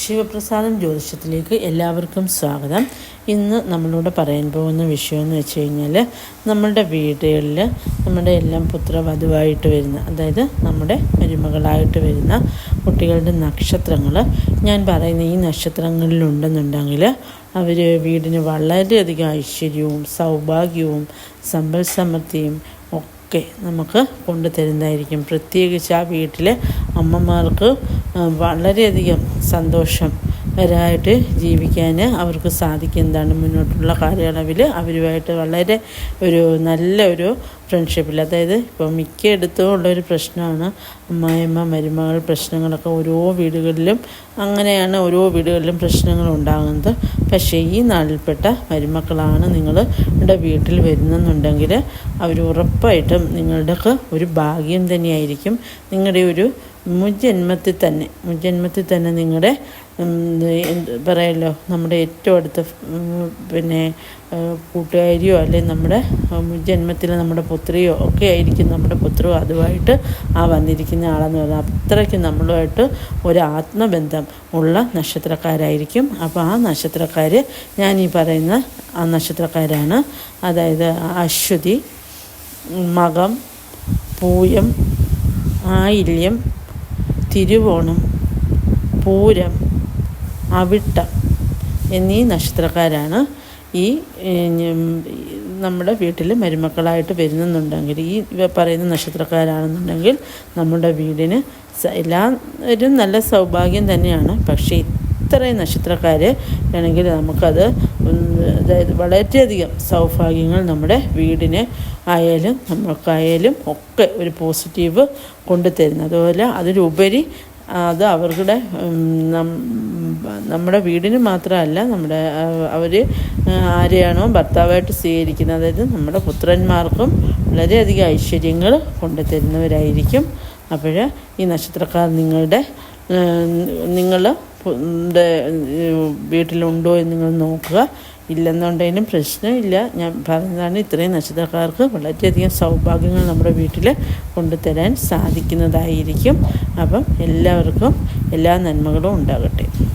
ശിവപ്രസാദം ജ്യോതിഷത്തിലേക്ക് എല്ലാവർക്കും സ്വാഗതം. ഇന്ന് നമ്മളോട് പറയാൻ പോകുന്ന വിഷയം എന്ന് വെച്ച് കഴിഞ്ഞാൽ നമ്മളുടെ വീടുകളിൽ നമ്മുടെ എല്ലാം പുത്രവധുവായിട്ട് വരുന്ന അതായത് നമ്മുടെ മരുമകളായിട്ട് വരുന്ന കുട്ടികളുടെ നക്ഷത്രങ്ങൾ ഞാൻ പറയുന്ന ഈ നക്ഷത്രങ്ങളിലുണ്ടെന്നുണ്ടെങ്കിൽ അവർ വീടിന് വളരെയധികം ഐശ്വര്യവും സൗഭാഗ്യവും സമ്പൽ സമൃദ്ധിയും ഒക്കെ നമുക്ക് കൊണ്ടുതരുന്നതായിരിക്കും പ്രത്യേകിച്ച് ആ വീട്ടിലെ അമ്മമാർക്ക് വളരെയധികം സന്തോഷം വരായിട്ട് ജീവിക്കാൻ അവർക്ക് സാധിക്കുന്നതാണ് മുന്നോട്ടുള്ള കാലയളവിൽ അവരുമായിട്ട് വളരെ ഒരു നല്ല ഒരു ഫ്രണ്ട്ഷിപ്പിൽ അതായത് ഇപ്പോൾ മിക്കയിടത്തും ഉള്ളൊരു പ്രശ്നമാണ് അമ്മായിമ്മ മരുമകൾ പ്രശ്നങ്ങളൊക്കെ ഓരോ വീടുകളിലും അങ്ങനെയാണ് ഓരോ വീടുകളിലും പ്രശ്നങ്ങൾ ഉണ്ടാകുന്നത്. പക്ഷേ ഈ നാട്ടിൽപ്പെട്ട മരുമക്കളാണ് നിങ്ങളുടെ വീട്ടിൽ വരുന്നെന്നുണ്ടെങ്കിൽ അവർ ഉറപ്പായിട്ടും നിങ്ങളുടെയൊക്കെ ഒരു ഭാഗ്യം തന്നെയായിരിക്കും. നിങ്ങളുടെ ഒരു മുൻജന്മത്തിൽ തന്നെ മുജന്മത്തിൽ തന്നെ നിങ്ങളുടെ പറയല്ലോ നമ്മുടെ ഏറ്റവും അടുത്ത പിന്നെ കൂട്ടുകാരിയോ അല്ലെങ്കിൽ നമ്മുടെ ജന്മത്തിലെ നമ്മുടെ പുത്രിയോ ഒക്കെ ആയിരിക്കും നമ്മുടെ പുത്രോ അതുമായിട്ട് ആ വന്നിരിക്കുന്ന ആളെന്ന് പറഞ്ഞാൽ അത്രയ്ക്ക് നമ്മളുമായിട്ട് ഒരു ആത്മബന്ധം ഉള്ള നക്ഷത്രക്കാരായിരിക്കും. അപ്പോൾ ആ നക്ഷത്രക്കാർ ഞാൻ ഈ പറയുന്ന ആ നക്ഷത്രക്കാരാണ്. അതായത് അശ്വതി മകം പൂയം ആയില്യം തിരുവോണം പൂരം അവിട്ടം എന്നീ നക്ഷത്രക്കാരാണ് ഈ നമ്മുടെ വീട്ടിൽ മരുമക്കളായിട്ട് വരുന്നുണ്ടെങ്കിൽ ഈ പറയുന്ന നക്ഷത്രക്കാരാണെന്നുണ്ടെങ്കിൽ നമ്മുടെ വീടിന് ഒരു നല്ല സൗഭാഗ്യം തന്നെയാണ്. പക്ഷേ ഇത്രയും നക്ഷത്രക്കാർ ആണെങ്കിൽ നമുക്കത് അതായത് വളരെയധികം സൗഭാഗ്യങ്ങൾ നമ്മുടെ വീടിന് ആയാലും നമുക്കായാലും ഒക്കെ ഒരു പോസിറ്റീവ് കൊണ്ടുതരുന്നു അതുപോലെ അതിലുപരി അത് അവരുടെ നമ്മുടെ വീടിന് മാത്രമല്ല നമ്മുടെ അവർ ആരെയാണോ ഭർത്താവായിട്ട് സ്വീകരിക്കുന്നത് അതായത് നമ്മുടെ പുത്രന്മാർക്കും വളരെയധികം ഐശ്വര്യങ്ങൾ കൊണ്ടുതരുന്നവരായിരിക്കും അപ്പോൾ ഈ നക്ഷത്രക്കാർ നിങ്ങളുടെ നിങ്ങൾ വീട്ടിലുണ്ടോ എന്ന് നിങ്ങൾ നോക്കുക. ഇല്ലെന്നുണ്ടെങ്കിലും പ്രശ്നമില്ല. ഞാൻ പറഞ്ഞതാണ് ഇത്രയും നക്ഷത്രക്കാർക്ക് വളരെയധികം സൗഭാഗ്യങ്ങൾ നമ്മുടെ വീട്ടിൽ കൊണ്ടുതരാൻ സാധിക്കുന്നതായിരിക്കും. അപ്പം എല്ലാവർക്കും എല്ലാ നന്മകളും ഉണ്ടാകട്ടെ.